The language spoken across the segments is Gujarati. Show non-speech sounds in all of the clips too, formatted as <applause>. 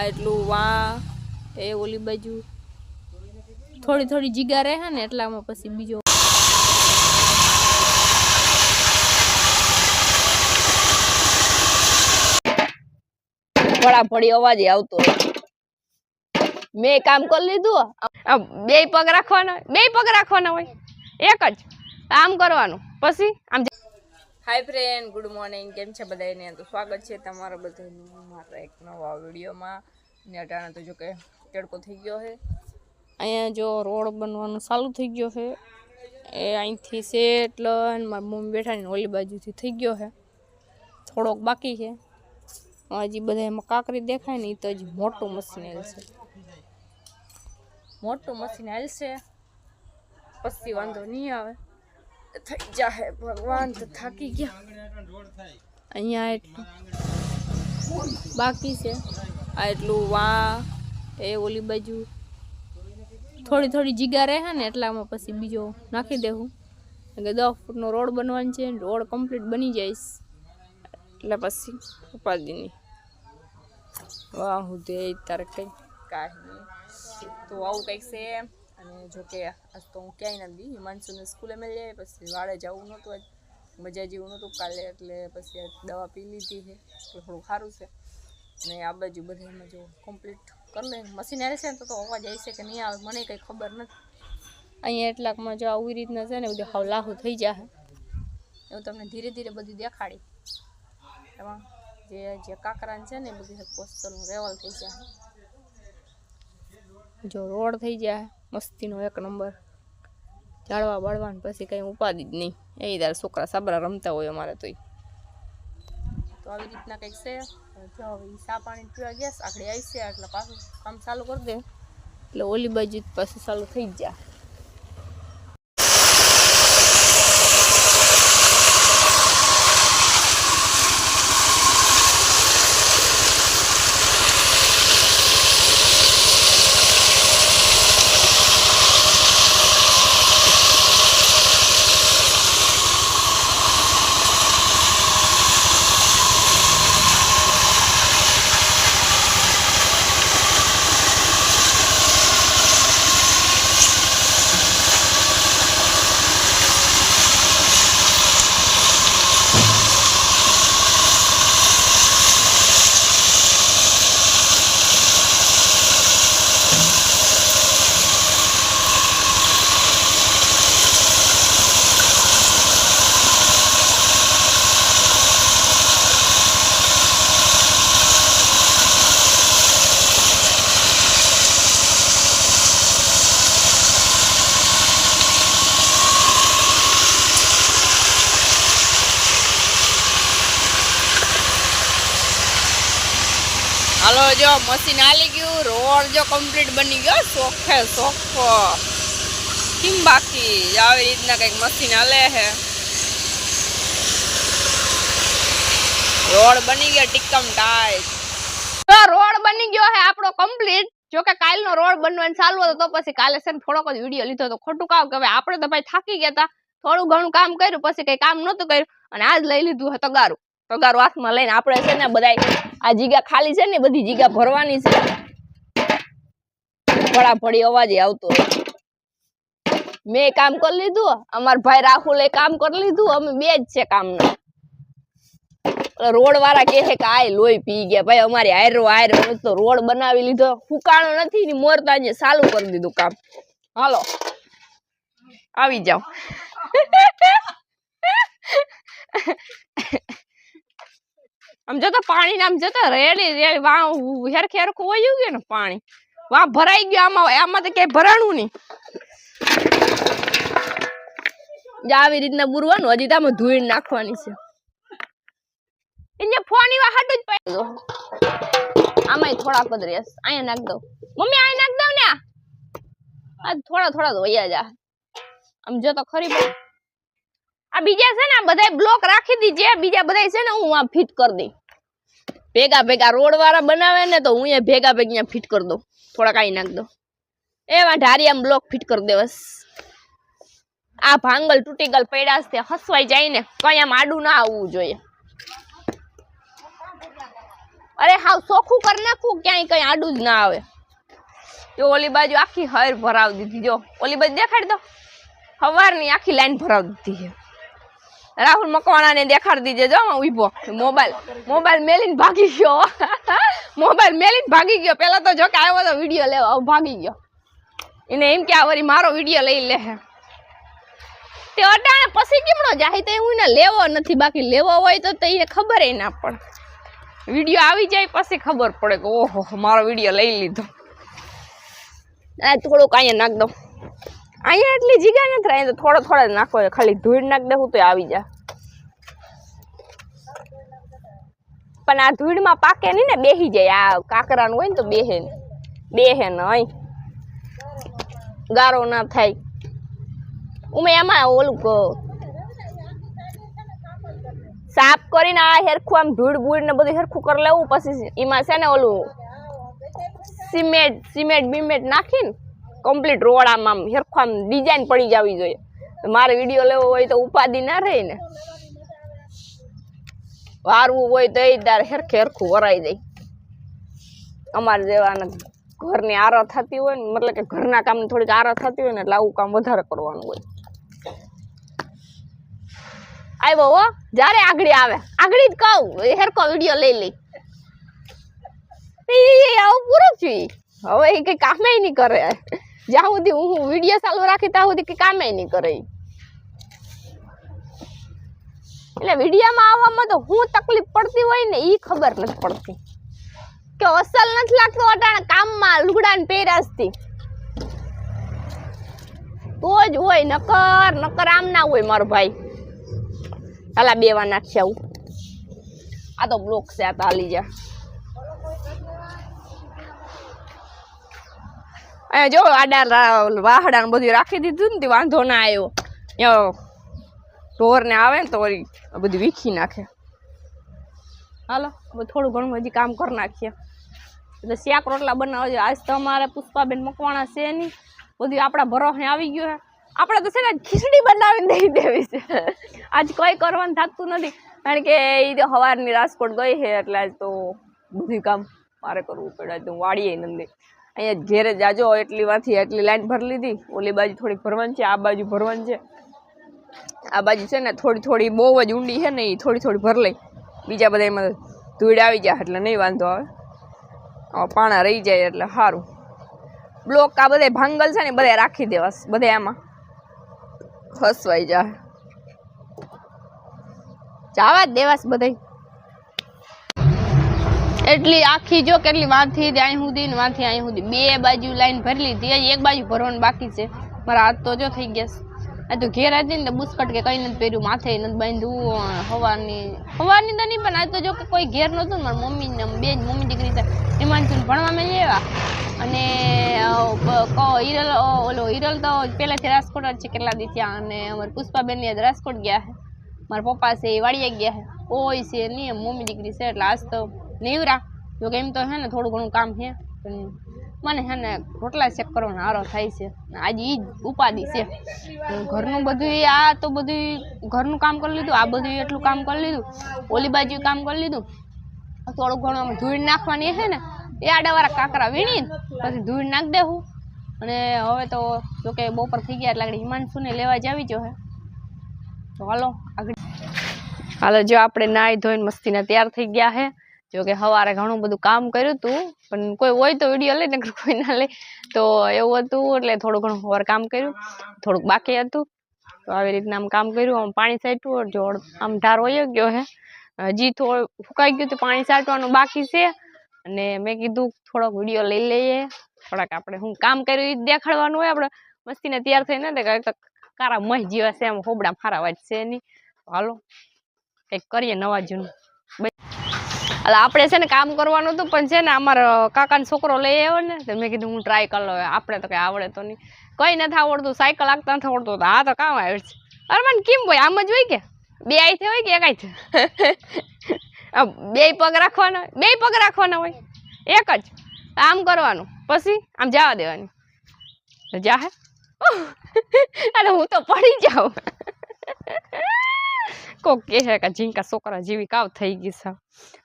એટલું વા, એ ઓલી બાજુ. થોડી થોડી જીગા રહે ને એટલામાં પછી બીજો. ફળાફળી અવાજ આવતો મેં કામ કરી લીધું બે પગ રાખવાના, બે પગ રાખવાના હોય, એક જ. આમ કરવાનું, પછી આમ હાય ફ્રેન્ડ ગુડ મોર્નિંગ કેમ છે બધાને તો સ્વાગત છે તમારા બધાનું મારા એક નવા વિડીયોમાં. ને અટાણે તો જો કે તડકો થઈ ગયો છે. અહીંયા જો રોડ બનવાનું ચાલુ થઈ ગયો છે. એ અહીંથી છે એટલે મારી મમ્મી બેઠાની ઓલી બાજુથી થઈ ગયો છે. થોડોક બાકી છે. હજી બધા એમાં કાંકરી દેખાય ને એ તો હજી મોટું મશીન છે. મોટું મશીન છે. પછી વાંધો નહીં આવે. થઈ જાહે, ભગવાન તો થાકી ગયા. અહીંયા એટલું. બાકી છે. આ એટલું વા, એ ઓલી બાજુ. થોડી થોડી જીગા રહે ને, એટલામાં પછી બીજો નાખી દેવું કે દસ ફૂટનો રોડ બનવાનો છે, રોડ કમ્પ્લીટ બની જઈશ એટલે પછી ઉપાધિની. વાહ, હું દે તારે કંઈ કાંઈ નહીં. તો આવું કંઈક છે અને જોકે આજ તો હું ક્યાંય નથી હિમાંશુને સ્કૂલે મળી જાય પછી વાળે જવું નહોતું આજ. મજા જેવું નહોતું કાલે, એટલે પછી દવા પી લીધી છે, એટલે થોડું સારું છે. અને આ બાજુ બધામાં જો કમ્પ્લીટ કરી લે મશીન આવે છે ને તો તો અવાજ આવશે કે નહીં આવે મને કંઈ ખબર નથી. અહીંયા એટલાકમાં જો આવી રીતના છે ને, બધું હાવ લાહુ થઈ જાય એવું તમને ધીરે ધીરે બધું દેખાડી. એમાં જે જે કાંકરાને છે ને બધી પોસ્ટરનું રેવલ થઈ જાય જો રોડ થઈ જાય મસ્તીનો એક નંબર. જાળવા બાળવાનું પછી કંઈ ઉપાધિ જ નહીં. એ તાર છોકરા સાબરા રમતા હોય અમારે તોય. તો આવી રીતના કંઈક છે? જો હવે ઈ પાણી પીવા ગયા આખડે આવી છે એટલે પાછું કામ ચાલુ કરી દે. એટલે ઓલી બાજુ પાછું ચાલુ થઈ જ જાય. હાલો, જો મશીન હાલી ગયું, રોડ જો કમ્પ્લીટ બની ગયો, સોખે સોખો. કેમ બાકી? આવી રીતના કંઈક મશીન હાલે છે રોડ બની ગયો, ટીકમ ટાઈટ. રોડ બની ગયો છે આપણો કમ્પ્લીટ જો કે કાલનો રોડ બનવાનું ચાલુ હતો, તો પછી કાલે છે થોડોક જ વીડિયો લીધો તો ખોટું કામ કે હવે આપણે તો ભાઈ થાકી ગયા હતા થોડું ઘણું કામ કર્યું, પછી કઈ કામ નહોતું કર્યું. અને આજ લઈ લીધું હતો તગારું તગારું હાથમાં લઈને આપણે છે ને બધા આ જગ્યા ખાલી છે ને, બધી જગ્યા ભરવાની છે. ફળાફળી અવાજ આવતો મેં કામ કરી લીધું, અમાર ભાઈ રાહુલ એ કામ કરી લીધું, અમે બે જ છે કામના. રોડ વાળા કે છે કે આય લોહી પી ગયા, ભાઈ અમારી હાયરો આયરો તો રોડ બનાવી લીધો. ફૂકાણો નથી ને મોરતા જે ચાલુ કરી દીધું કામ. હાલો, આવી જાઓ. <laughs> આમ જતો પાણી આમ જતો રેડી રેડી વા હેરખે હેરખું વયું ગયું ને પાણી? વા ભરાઈ ગયું આમાં આમાં તો ક્યાંય ભરાણું નહીં. આવી રીતના બુરવાનું, હજી તો આમાં ધોઈ નાખવાની છે. એને ફોન એવા હાટું જ પાડ્યો આમાંય થોડાક જ રેસ, અહીંયા નાખ દઉં. મમ્મી, અહીંયા નાખ દઉં ને આ. થોડા થોડા વયા જા. આમ જો ખરી પણ. આ બીજા છે ને, આ બધાય બ્લોક રાખી દીજે બીજા બધાય છે ને, હું આ ફિટ કરી દઈ. ભેગા ભેગા રોડ વાળા બનાવે ને તો હું એ ભેગા ભેગા ફિટ કરી દઉં. થોડાક આઈ નાખ દઉં. એવા ઢારિયા બ્લોક ફિટ કરી દે બસ. આ ભાંગલ તૂટી ગલ પડ્યા છે, હસવાઈ જાય ને કઈ આમ આડું ના આવવું જોઈએ. અરે હાવ ચોખ્ખું કરી નાખું, ક્યાંય કઈ આડું જ ના આવે. જો ઓલી બાજુ આખી હર ભરાવી દીધી, જો. ઓલી બાજુ દેખાડ દો. સવારની આખી લાઈન ભરાવી દીધી છે. રાહુલ મકવાણાને દેખાડી દીજે જો ઊભો મોબાઈલ મોબાઈલ મેલીને ભાગી ગયો. <laughs> મોબાઈલ મેલીને ભાગી ગયો. પેલા તો જો કે આવ્યો તો વીડિયો લેવા ભાગી ગયો. એને એમ કે આ મારો વીડિયો લઈ લે તે અટાણે પછી કેમનો જાય? તો હું એને લેવો નથી, બાકી લેવો હોય તો એને ખબર ના પડે. વીડિયો આવી જાય પછી ખબર પડે કે ઓહો, મારો વીડિયો લઈ લીધો. થોડુંક અહીંયા નાખ દઉં. અહીંયા એટલી જીગા નથી રહી તો થોડો થોડા નાખો, ખાલી ધૂળ નાખ દઉં તો આવી જાય પણ આ ધૂળમાં પાકે નહીં ને, બેહી જાય. આ કાકરાનું હોય ને તો બેહે ને બેહે ને અહીં. ગારો ના થાય. ઉમે એમાં ઓલું કહો સાફ કરીને આ હેરખું આમ ધૂળ બૂળ ને બધું હેરખું કરી લેવું, પછી એમાં છે ને ઓલું સિમેન્ટ સિમેન્ટ, બિમેન્ટ નાખીને કમ્પ્લીટ રોડ આમ આમ હેરખું આમ ડિઝાઇન પડી જવી જોઈએ. મારે વીડિયો લેવો હોય તો ઉપાધિ ના રહે ને. વારવું હોય તો એ તારે હેરખે હેરખું વરાઈ જાય અમારે જેવાના ઘરની આરો થતી હોય ને, મતલબ કે ઘરના કામની થોડીક આરો થતી હોય ને, એટલે આવું કામ વધારે કરવાનું હોય. આવ્યો હો, જ્યારે આગળ આવે. આગળ જ કહું. એ હેરકો વીડિયો લઈ લઈ એ આવું પૂરું છું. હવે એ કઈ કામે નહીં કરે. જ્યાં સુધી હું વીડિયો ચાલુ રાખી ત્યાં સુધી કામે નહીં કરે એટલે વિડીયામાં આવવામાં તો હું તકલીફ પડતી હોય ને એ ખબર નથી પડતી. કે અસલ નથી લાગતું અટાણે કામમાં લુગડા ને પહેરાશથી. તો જ હોય, નકર નકર આમ ના હોય મારો ભાઈ. હાલા બેવા નાખ્યા આવું આ તો બ્લોક છે, આ તો હાલી જા અહીંયા જો આડા રા- વાહડા ને બધું રાખી દીધું ને, તે વાંધો ના આવ્યો. અહીંયા ઢોર ને આવે ને તો વળી આ બધું વીખી નાખે. હાલો, હવે થોડું ઘણું હજી કામ કરી નાખીએ. એટલે શાક રોટલા બનાવજો આજ તો અમારે પુષ્પાબેન મકવાણા છે નહીં. બધું આપણા ભરોસે આવી ગયું છે. આપણે તો છે ને ખીચડી બનાવીને દઈ દેવી છે. આજ કોઈ કરવાનું થતું નથી. કારણ કે એ તો સવારની રાજકોટ ગઈ છે, એટલે આજ તો બધું કામ મારે કરવું પડે. આજ તો હું વાળીએ નથી અહીંયા ઘેરે જાજો, એટલી માંથી એટલી લાઈન ભરી લીધી. ઓલી બાજુ થોડીક ભરવાની છે, આ બાજુ ભરવાની છે. આ બાજુ છે ને, થોડી થોડી બહુ જ ઊંડી છે ને એ થોડી થોડી ભર લઈ. બીજા બધા એમાં ધૂળ આવી જાય, એટલે નહીં વાંધો આવે. પાણા રહી જાય એટલે સારું બ્લોક આ બધા ભાંગલ છે ને બધા રાખી દેવાસ બધા આમાં. ફસવાઈ જાય જાવા દેવાસ બધે એટલી આખી જો કેટલી વાંથી અહીં સુધી ને વાંથી અહીં સુધી બે બાજુ લાઈન ભરી લીધી હજી એક બાજુ ભરવાનું બાકી છે. મારા હાથ તો જો થઈ ગયા છે. આ તો ઘેર હતી ને તો બુસ્કટ કે કઈ નથી પહેર્યું માથે નથી બાંધ્યું હવાની. હવાની તો નહીં પણ આ તો જો કે કોઈ ઘેર નહોતું ને મારી મમ્મી ને બે જ મમ્મી દીકરી છે હિમાંશુ ભણવા મેં લેવા અને અ, બ- ક- હિરલ અ, ઓલો હિરલ તો પહેલાથી રાજકોટ જ છે કેટલા દી થયા. અને અમારી પુષ્પાબેનની આજ રાજકોટ ગયા છે. મારા પપ્પા છે એ વાડીએ ગયા છે. કોઈ છે નહીં મમ્મી દીકરી છે એટલે આજ તો નીવરા. જો કે એમ તો હે ને થોડું ઘણું કામ છે, પણ મને હે ને રોટલા શેક કરવાનો હારો થાય છે. આજે એ જ ઉપાધિ છે. ઘરનું બધું આ તો બધું ઘરનું કામ કરી લીધું, આ બધું એટલું કામ કરી લીધું, ઓલી બાજુ કામ કરી લીધું. થોડું ઘણું ધૂળ નાખવાની છે ને, એ આડાવાળા કાંકરા વીણી પછી ધૂળ નાખી દેવું અને હવે તો જોકે બપોર થઈ ગયા એટલે આગળ હિમાંશુને લેવા જાવી જો હે. તો હાલો આગળ. હાલો, જો આપણે નાહી ધોઈને મસ્તીના તૈયાર થઈ ગયા છે જો કે સવારે ઘણું બધું કામ કર્યું હતું પણ કોઈ હોય તો વીડિયો લઈ નકર <laughs> કોઈ ના લે. તો એવું હતું, એટલે થોડું ઘણું સવારે કામ કર્યું. થોડુંક બાકી હતું. તો આવી રીતના આમ કામ કર્યું. આમ પાણી છાંટ્યું જો આમ ઢાર હોય ગયો હે. હજી થોડું ફૂંકાઈ ગયું તો પાણી સાટવાનું બાકી છે. અને મેં કીધું થોડોક વીડિયો લઈ લઈએ. થોડાક આપણે હું કામ કર્યું એ દેખાડવાનું હોય. આપણે મસ્તીને તૈયાર થઈને તો કારા મહી જેવા છે, આમ હોબડા મારા વાત છે નહીં હાલો, કંઈક કરીએ નવા જૂનું. એટલે આપણે છે ને કામ કરવાનું હતું, પણ છે ને અમારો કાકાનો છોકરો લઈ આવ્યો ને, તો મેં કીધું હું ટ્રાય કરી આપણે તો કંઈ આવડે તો નહીં. કંઈ નથી આવડતું સાયકલ આગતા નથી આવડતું. તો આ તો કામ આવે છે. અરે મને કેમ ભાઈ આમ જ હોય કે? બે આઈથી હોય કે એક આઈથી <laughs> બે પગ રાખવાના બે પગ રાખવાના હોય? એક જ. આમ કરવાનું. પછી આમ જવા દેવાની. જાહે <laughs> અને હું તો પડી જાઉં. <laughs> કોક કહે કે ઝીંકા છોકરા જેવી કાવ થઈ ગઈ છે.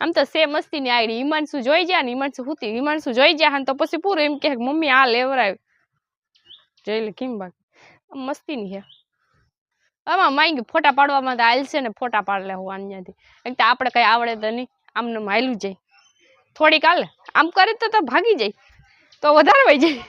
આમ તો સે મસ્તીની આઈડી હિમાંશુ જોઈ જાય ને? હિમાંશુ હુતી? હિમાંશુ જોઈ ને તો પછી પૂરું એમ કે મમ્મી આ લેવરાય. જોઈ લે, કેમ બાકી? મસ્તી મસ્તીની હે. આમાં માંગી ફોટા પાડવામાં તો હાલશે ને ફોટા પાડ લે હું અહીંયાથી એક તો આપણે કઈ આવડે તો નહીં, આમને હાલ્યું જાય. થોડીક હાલે આમ કરે તો તો ભાગી જાય. તો વધારે વહી જાય.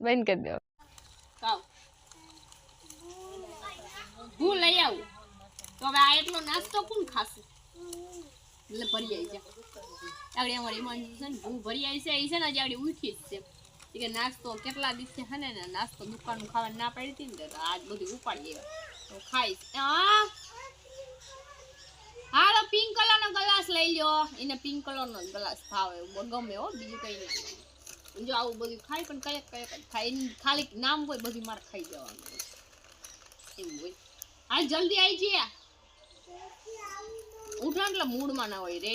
બંધ કરી દો હું લઈ આવું. તો હવે આ એટલો નાસ્તો કોણ ખાશે? એટલે ભરી આવી છે આગળ અમારી માન છે ને ઉઠી જ છે. નાસ્તો કેટલા દિવસે છે ને નાસ્તો દુકાનનું આ! હાલો પિંક કલરનો ગ્લાસ લઈ લ્યો. એને પિંક કલરનો ગ્લાસ ભાવે. ગમે હો, બીજું કઈ નહીં. જો આવું બધું ખાય, પણ કયા કયક ખાય. ખાલી નામ હોય, બધું મારે ખાઈ જવાનું. એવું હોય. હાલ જલ્દી આવી જઈએ ઉઠો એટલે મૂડમાં ના હોય રે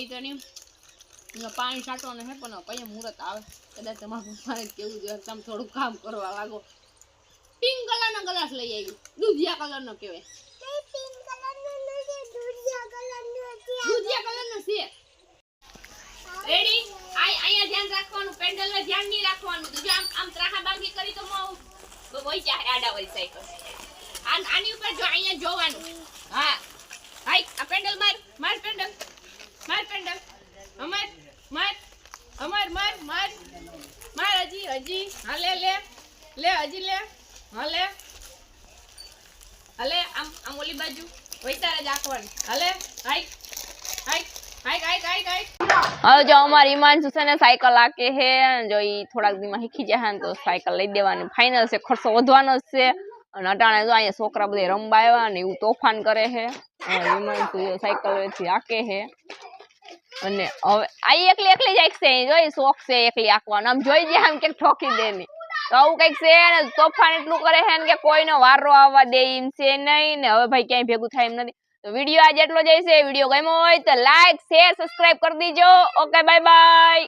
તો પાણી છાંટવાનું હે પણ કઈ મુહૂર્ત આવે. કદાચ તમારા પપ્પાને કેવું જોઈએ તમે થોડું કામ કરવા લાગો. પિંક કલરનો ગ્લાસ લઈ આવી દૂધિયા કલરનો કહેવાય. દૂધિયા કલરનો છે. રેડી આય અહીંયા ધ્યાન રાખવાનું પેન્ડલમાં ધ્યાન નહીં રાખવાનું. જો આમ આમ ત્રાહા બાંગી કરી તો મો વહી જાય આડા વઈ સાયકલ. આન આની ઉપર જો અહીંયા જોવાનું. હા. હાઈ આ પેન્ડલ માર માર પેન્ડલ. માર પેન્ડલ. અમાર માર અમાર માર માર. માર હજી હજી. હાલે લે લે. હજી લે. હાલે હાલે આમ આમ ઓલી બાજુ. વૈતારે જ આખવાનું. હાલે હાઈ હાઈ હાઈ હાઈ હાઈ હાઈ હવે જો અમારી હિમાંશુ છે ને સાયકલ હાકે હે જો ઈ થોડાક દીમાં શીખી જાય ને તો સાયકલ લઈ દેવાની. ફાઇનલ છે, ખર્ચો વધવાનો જ છે. અને અટાણે જો અહીંયા છોકરા બધા રમવા આવ્યા ને એવું તોફાન કરે છે. સાયકલથી હાકે છે. અને હવે આ એકલી એકલી જાય છે. જોઈ શોખ છે એકલી આંકવાનો આમ જોઈ જાય આમ ક્યાંક ઠોકી દે ની. તો આવું કંઈક છે ને, તોફાન એટલું કરે છે કે કોઈનો વારો આવવા દે એમ છે નહીં ને. હવે ભાઈ ક્યાંય ભેગું થાય એમ નથી. તો વીડિયો આજે એટલો જ છે. વીડિયો ગમ્યો હોય તો લાઈક શેર સબસ્ક્રાઇબ કરી દીજો. Okay bye bye